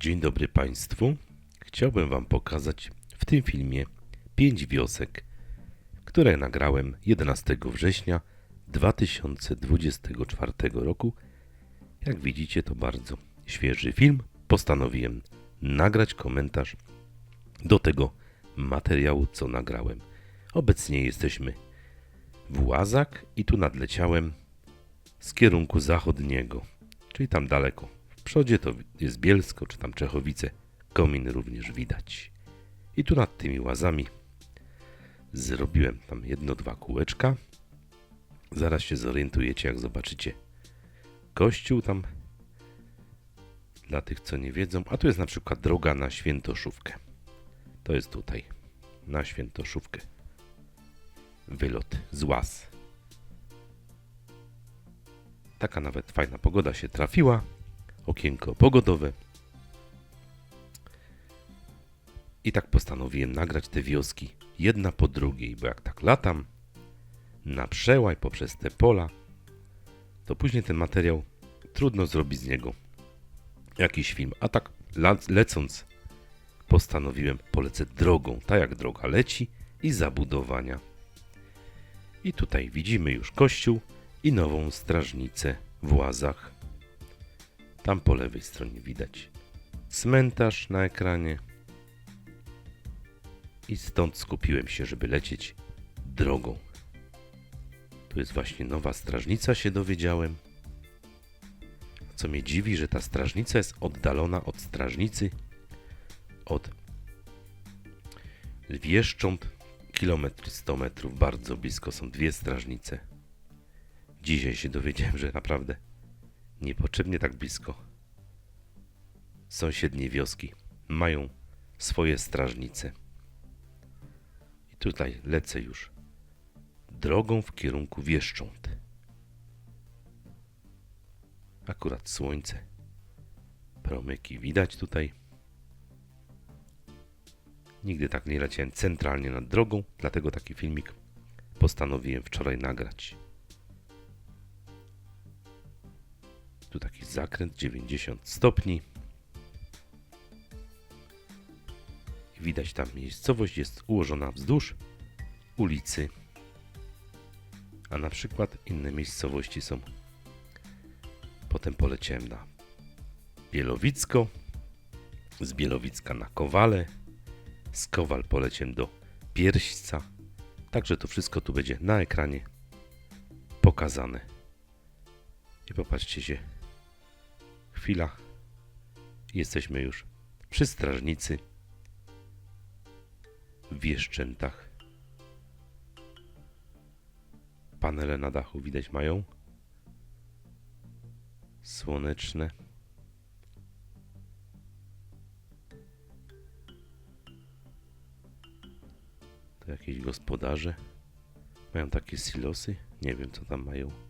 Dzień dobry Państwu. Chciałbym Wam pokazać w tym filmie 5 wiosek, które nagrałem 11 września 2024 roku. Jak widzicie, to bardzo świeży film. Postanowiłem nagrać komentarz do tego materiału, co nagrałem. Obecnie jesteśmy w Łazach i tu nadleciałem z kierunku zachodniego, czyli tam daleko. Przodzie to jest Bielsko, czy tam Czechowice. Komin również widać. I tu nad tymi łazami zrobiłem tam jedno, dwa kółeczka. Zaraz się zorientujecie, jak zobaczycie kościół tam. Dla tych, co nie wiedzą. A tu jest na przykład droga na Świętoszówkę. To jest tutaj, na Świętoszówkę. Wylot z łaz. Taka nawet fajna pogoda się trafiła. Okienko pogodowe. I tak postanowiłem nagrać te wioski jedna po drugiej, bo jak tak latam na przełaj poprzez te pola, to później ten materiał trudno zrobić z niego jakiś film. A tak lecąc postanowiłem polecę drogą, tak jak droga leci i zabudowania. I tutaj widzimy już kościół i nową strażnicę w Łazach. Tam po lewej stronie widać cmentarz na ekranie. I stąd skupiłem się, żeby lecieć drogą. Tu jest właśnie nowa strażnica, się dowiedziałem. Co mnie dziwi, że ta strażnica jest oddalona od strażnicy od Wieszcząt kilometr 100 metrów. Bardzo blisko są dwie strażnice. Dzisiaj się dowiedziałem, że naprawdę niepotrzebnie tak blisko. Sąsiednie wioski mają swoje strażnice. I tutaj lecę już drogą w kierunku Wieszcząt. Akurat słońce. Promyki widać tutaj. Nigdy tak nie leciałem centralnie nad drogą, dlatego taki filmik postanowiłem wczoraj nagrać. Tu taki zakręt 90 stopni. Widać tam miejscowość jest ułożona wzdłuż ulicy. A na przykład inne miejscowości są. Potem poleciałem na Bielowicko, z Bielowicka na Kowale, z Kowal poleciałem do Pierśca. Także to wszystko tu będzie na ekranie pokazane. I popatrzcie się. Chwila. Jesteśmy już przy strażnicy w Wieszczętach. Panele na dachu widać mają. Słoneczne. To jakieś gospodarze. Mają takie silosy. Nie wiem co tam mają.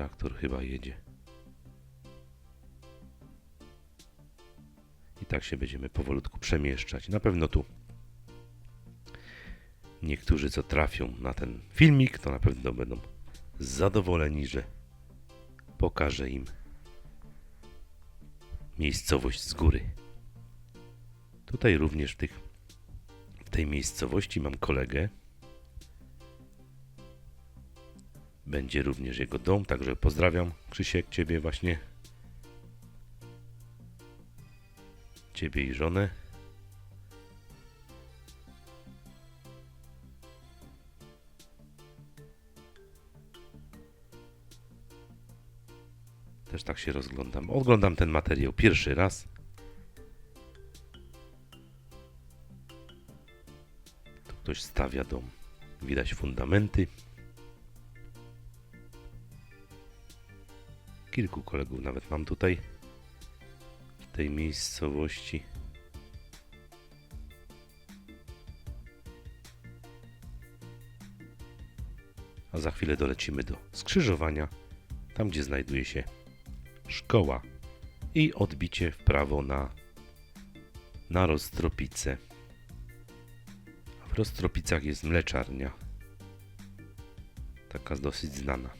Traktor chyba jedzie. I tak się będziemy powolutku przemieszczać. Na pewno tu niektórzy, co trafią na ten filmik, to na pewno będą zadowoleni, że pokażę im miejscowość z góry. Tutaj również w, tych, w tej miejscowości mam kolegę. Będzie również jego dom, także pozdrawiam Krzysiek, ciebie właśnie. Ciebie i żonę. Też tak się rozglądam. Oglądam ten materiał pierwszy raz. Tu ktoś stawia dom. Widać fundamenty. Kilku kolegów nawet mam tutaj w tej miejscowości. A za chwilę dolecimy do skrzyżowania, tam gdzie znajduje się szkoła i odbicie w prawo na, na Roztropice. W Roztropicach jest mleczarnia. Taka dosyć znana.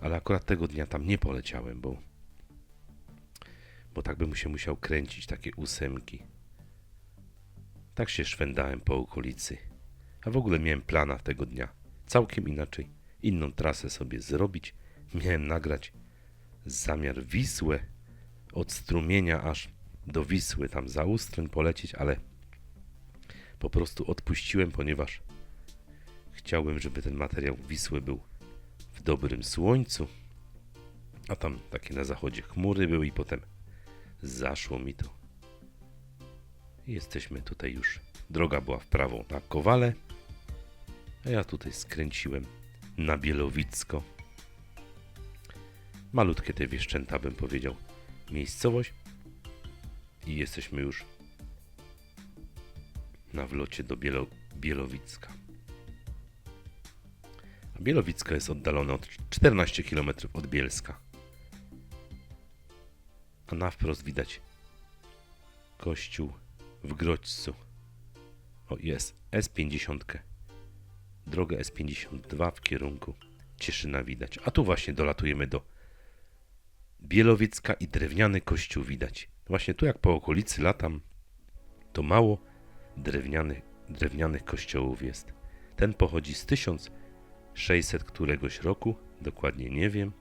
Ale akurat tego dnia tam nie poleciałem, bo bo tak bym się musiał kręcić takie ósemki. Tak się szwendałem po okolicy. A w ogóle miałem plana tego dnia całkiem inaczej. Inną trasę sobie zrobić. Miałem nagrać zamiar Wisłę od strumienia aż do Wisły, tam za Ustryń polecieć, ale po prostu odpuściłem, ponieważ chciałbym, żeby ten materiał Wisły był w dobrym słońcu, a tam takie na zachodzie chmury były i potem zaszło mi to. Jesteśmy tutaj już. Droga była w prawo na Kowale, a ja tutaj skręciłem na Bielowicko. Malutkie te Wieszczęta, bym powiedział, miejscowość. I jesteśmy już na wlocie do Bielo Bielowicka. Bielowicko jest oddalone od 14 km od Bielska. A na wprost widać kościół w Grodźcu. O, jest S50. Drogę S52 w kierunku Cieszyna widać. A tu właśnie dolatujemy do Bielowicka i drewniany kościół widać. Właśnie tu jak po okolicy latam, to mało drewnianych, drewnianych kościołów jest. Ten pochodzi z 1600 któregoś roku, dokładnie nie wiem.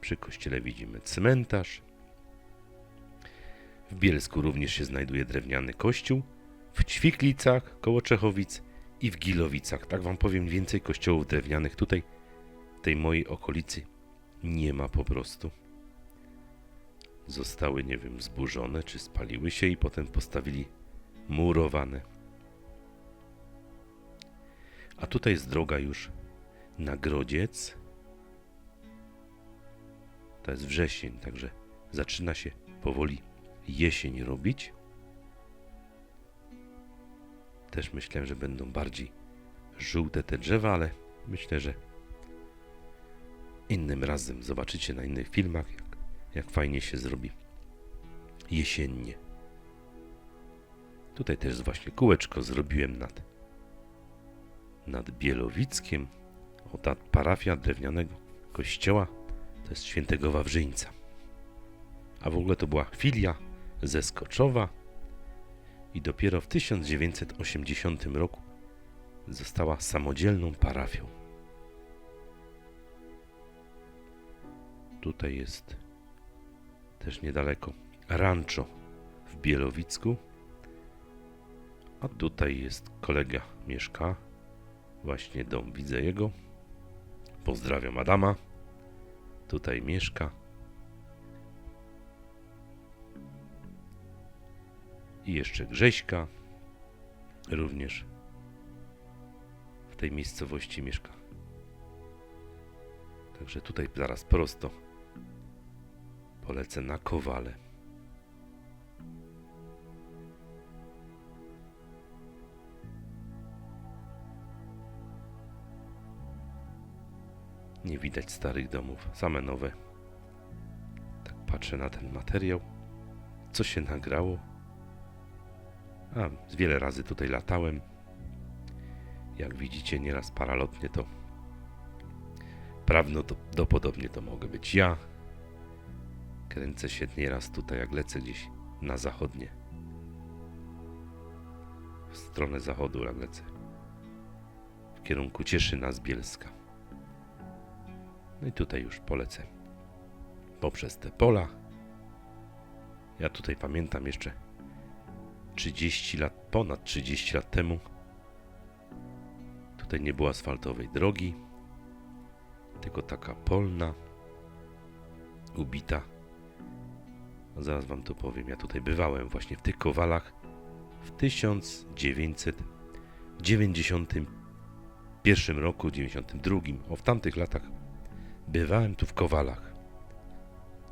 Przy kościele widzimy cmentarz. W Bielsku również się znajduje drewniany kościół. W Ćwiklicach koło Czechowic i w Gilowicach. Tak wam powiem, więcej kościołów drewnianych tutaj, w tej mojej okolicy, nie ma po prostu. Zostały, nie wiem, zburzone, czy spaliły się i potem postawili murowane. A tutaj jest droga już na Grodziec. To jest wrzesień, także zaczyna się powoli jesień robić. Też myślałem, że będą bardziej żółte te drzewa, ale myślę, że innym razem zobaczycie na innych filmach, jak, jak fajnie się zrobi jesiennie. Tutaj też właśnie kółeczko zrobiłem nad, nad Bielowickiem. Ta parafia drewnianego kościoła to jest świętego Wawrzyńca. A w ogóle to była filia ze Skoczowa i dopiero w 1980 roku została samodzielną parafią. Tutaj jest też niedaleko rancho w Bielowicku. A tutaj jest kolega mieszka. Właśnie dom widzę jego. Pozdrawiam Adama. Tutaj mieszka. I jeszcze Grześka. Również w tej miejscowości mieszka. Także tutaj zaraz prosto polecę na Kowale. Nie widać starych domów, same nowe. Tak patrzę na ten materiał, co się nagrało. A, wiele razy tutaj latałem. Jak widzicie, nieraz paralotnie to prawdopodobnie to mogę być ja. Kręcę się nieraz tutaj, jak lecę gdzieś na zachodnie. W stronę zachodu, jak lecę. W kierunku Cieszyna z Bielska. No i tutaj już polecę poprzez te pola. Ja tutaj pamiętam jeszcze 30 lat, ponad 30 lat temu. Tutaj nie było asfaltowej drogi, tylko taka polna, ubita. Zaraz wam to powiem. Ja tutaj bywałem właśnie w tych kowalach w 1991 roku, 92. O w tamtych latach bywałem tu w kowalach.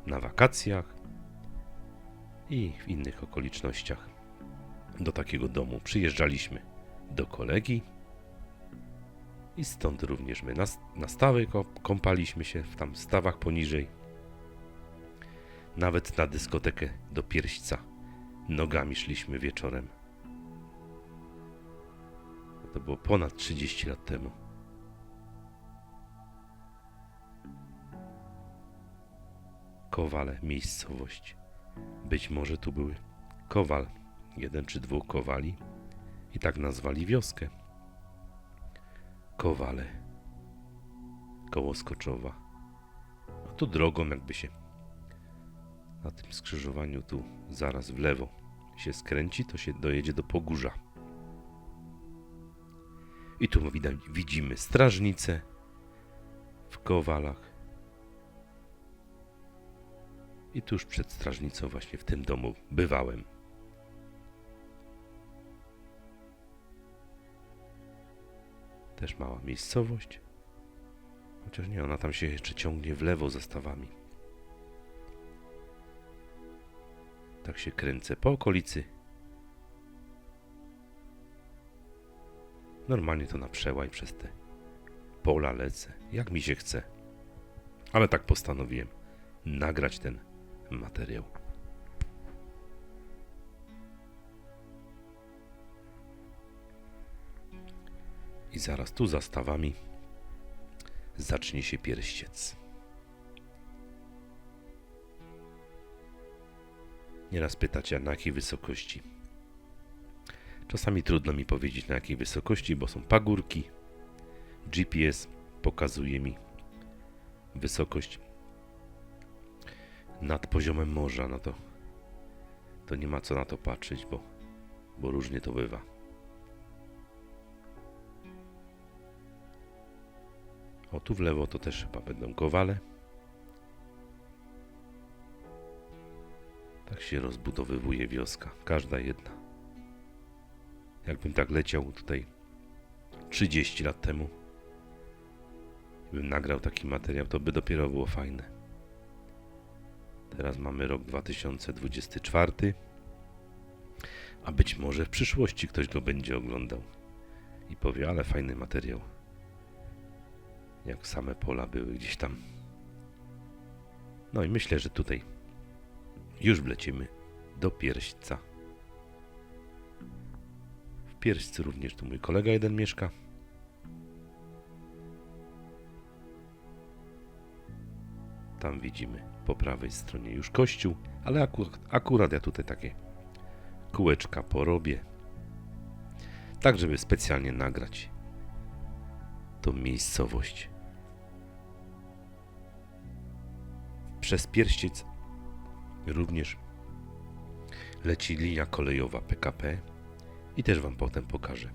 Na wakacjach i w innych okolicznościach. Do takiego domu przyjeżdżaliśmy do kolegi i stąd również my na, na stawy kąpaliśmy się w tam stawach poniżej. Nawet na dyskotekę do pierśca nogami szliśmy wieczorem. To było ponad 30 lat temu. Kowale, miejscowość. Być może tu były kowal, jeden czy dwóch kowali i tak nazwali wioskę. Kowale. Koło Skoczowa. A tu drogą jakby się na tym skrzyżowaniu tu zaraz w lewo się skręci, to się dojedzie do Pogórza. I tu widać, widzimy strażnicę w Kowalach. I tuż przed strażnicą właśnie w tym domu bywałem. Też mała miejscowość. Chociaż nie, ona tam się jeszcze ciągnie w lewo za stawami. Tak się kręcę po okolicy. Normalnie to na przełaj przez te pola lecę, jak mi się chce. Ale tak postanowiłem nagrać ten materiał. I zaraz tu za stawami zacznie się pierściec. Nieraz pytacie, na jakiej wysokości. Czasami trudno mi powiedzieć na jakiej wysokości, bo są pagórki. GPS pokazuje mi wysokość nad poziomem morza. No to, to nie ma co na to patrzeć, bo, bo różnie to bywa. O, tu w lewo to też chyba będą kowale. Tak się rozbudowywuje wioska, każda jedna. Jakbym tak leciał tutaj 30 lat temu, bym nagrał taki materiał, to by dopiero było fajne. Teraz mamy rok 2024, a być może w przyszłości ktoś go będzie oglądał i powie, ale fajny materiał. Jak same pola były gdzieś tam. No i myślę, że tutaj już wlecimy do Pierśca. W Pierścu również tu mój kolega jeden mieszka. Tam widzimy po prawej stronie już kościół, ale akurat, akurat ja tutaj takie kółeczka porobię. Tak, żeby specjalnie nagrać tą miejscowość. Przez Pierściec również leci linia kolejowa PKP i też Wam potem pokażę.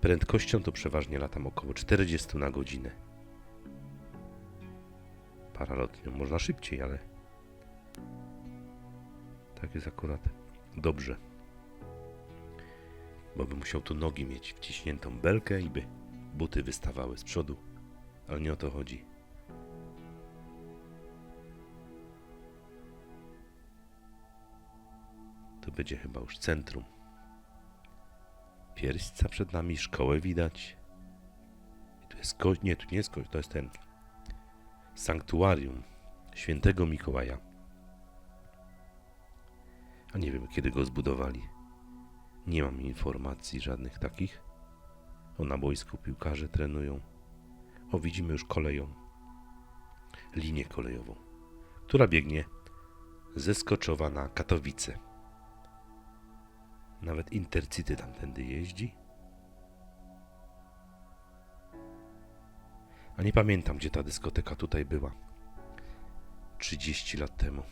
Prędkością to przeważnie latam około 40 na godzinę. Paralotnią można szybciej, ale tak jest akurat dobrze. Bo bym musiał tu nogi mieć wciśniętą belkę i by buty wystawały z przodu. Ale nie o to chodzi. To będzie chyba już centrum. Pierśca przed nami, szkołę widać. I tu jest ko- nie, tu nie jest ko- to jest ten sanktuarium świętego Mikołaja. A nie wiem, kiedy go zbudowali. Nie mam informacji żadnych takich. O, na boisku piłkarze trenują. O, widzimy już koleją. Linię kolejową, która biegnie ze Skoczowa na Katowice. Nawet Intercity tamtędy jeździ. A nie pamiętam, gdzie ta dyskoteka tutaj była. 30 lat temu.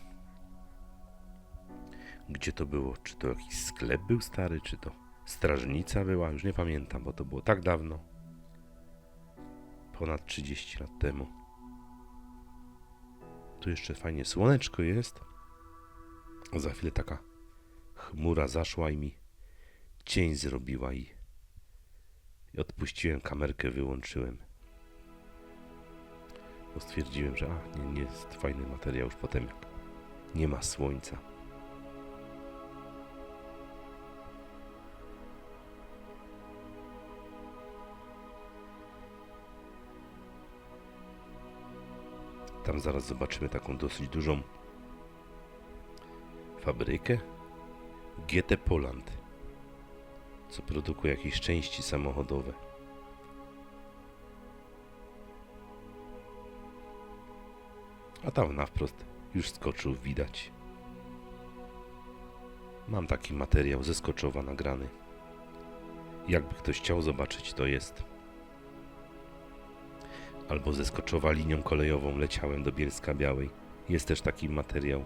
Gdzie to było? Czy to jakiś sklep był stary, czy to strażnica była? Już nie pamiętam, bo to było tak dawno. Ponad 30 lat temu. Tu jeszcze fajnie słoneczko jest. Za chwilę taka chmura zaszła i mi cień zrobiła i, i odpuściłem kamerkę, wyłączyłem. Bo stwierdziłem, że a, nie, nie jest fajny materiał już potem jak nie ma słońca. Tam zaraz zobaczymy taką dosyć dużą fabrykę GT Poland, co produkuje jakieś części samochodowe. A tam na wprost już skoczył widać. Mam taki materiał ze Skoczowa nagrany. Jakby ktoś chciał zobaczyć, to jest. Albo ze Skoczowa linią kolejową leciałem do Bielska Białej. Jest też taki materiał.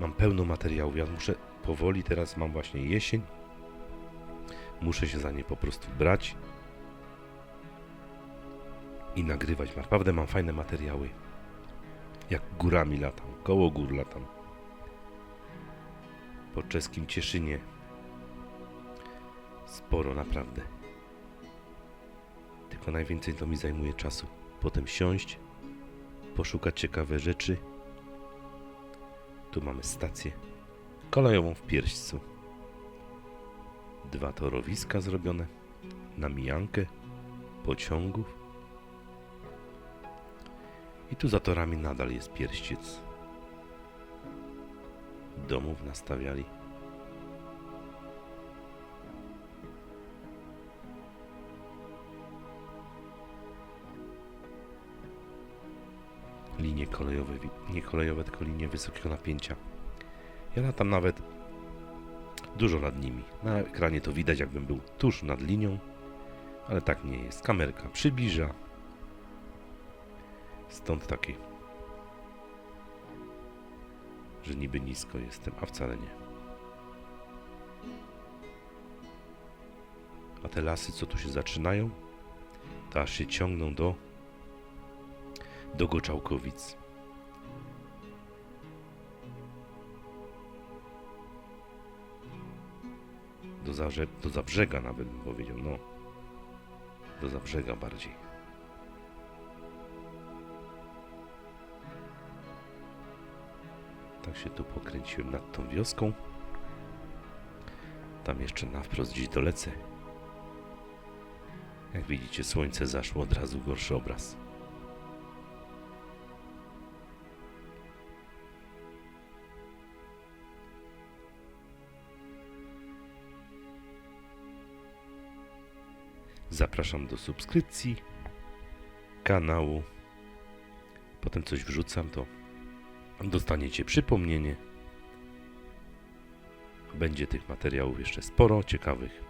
Mam pełno materiałów. Ja muszę powoli, teraz mam właśnie jesień. Muszę się za nie po prostu brać i nagrywać. Naprawdę mam fajne materiały. Jak górami latam, koło gór latam. Po czeskim Cieszynie. Sporo naprawdę. Tylko najwięcej to mi zajmuje czasu. Potem siąść, poszukać ciekawe rzeczy. Tu mamy stację kolejową w Pierścu. Dwa torowiska zrobione na mijankę pociągów. I tu za torami nadal jest pierściec. Domów nastawiali. Linie kolejowe, nie kolejowe, tylko linie wysokiego napięcia. Ja latam nawet dużo nad nimi. Na ekranie to widać, jakbym był tuż nad linią, ale tak nie jest. Kamerka przybliża, Stąd taki, że niby nisko jestem, a wcale nie. A te lasy, co tu się zaczynają, to aż się ciągną do do Goczałkowic. Do, Zarze, do Zabrzega nawet bym powiedział, no. Do Zabrzega bardziej. Tak się tu pokręciłem nad tą wioską. Tam jeszcze na wprost gdzieś dolecę. Jak widzicie, słońce zaszło, od razu gorszy obraz. Zapraszam do subskrypcji kanału. Potem coś wrzucam, to dostaniecie przypomnienie. Będzie tych materiałów jeszcze sporo, ciekawych.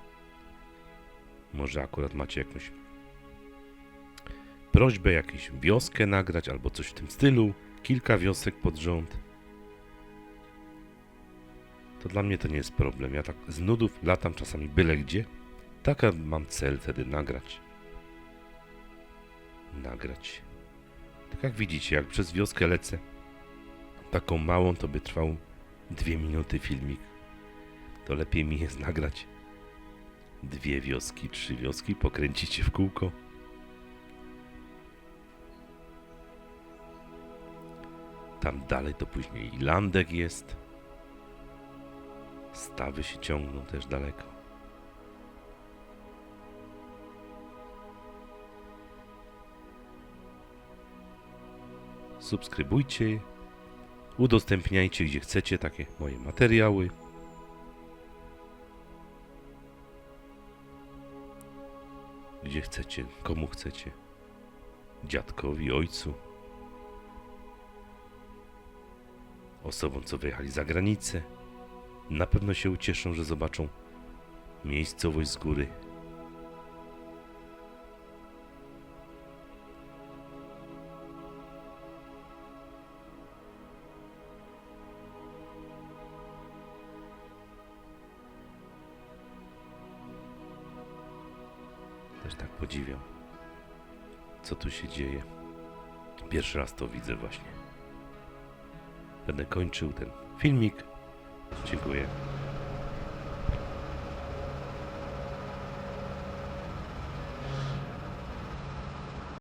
Może akurat macie jakąś prośbę, jakąś wioskę nagrać albo coś w tym stylu. Kilka wiosek pod rząd. To dla mnie to nie jest problem. Ja tak z nudów latam czasami byle gdzie. Taka mam cel wtedy nagrać. Nagrać. Tak jak widzicie, jak przez wioskę lecę, taką małą, to by trwał dwie minuty filmik. To lepiej mi jest nagrać dwie wioski, trzy wioski, pokręcicie w kółko. Tam dalej to później i landek jest. Stawy się ciągną też daleko. Subskrybujcie, udostępniajcie gdzie chcecie takie moje materiały. Gdzie chcecie, komu chcecie. Dziadkowi, ojcu. Osobom, co wyjechali za granicę. Na pewno się ucieszą, że zobaczą miejscowość z góry. Podziwiam, co tu się dzieje. Pierwszy raz to widzę właśnie. Będę kończył ten filmik. Dziękuję.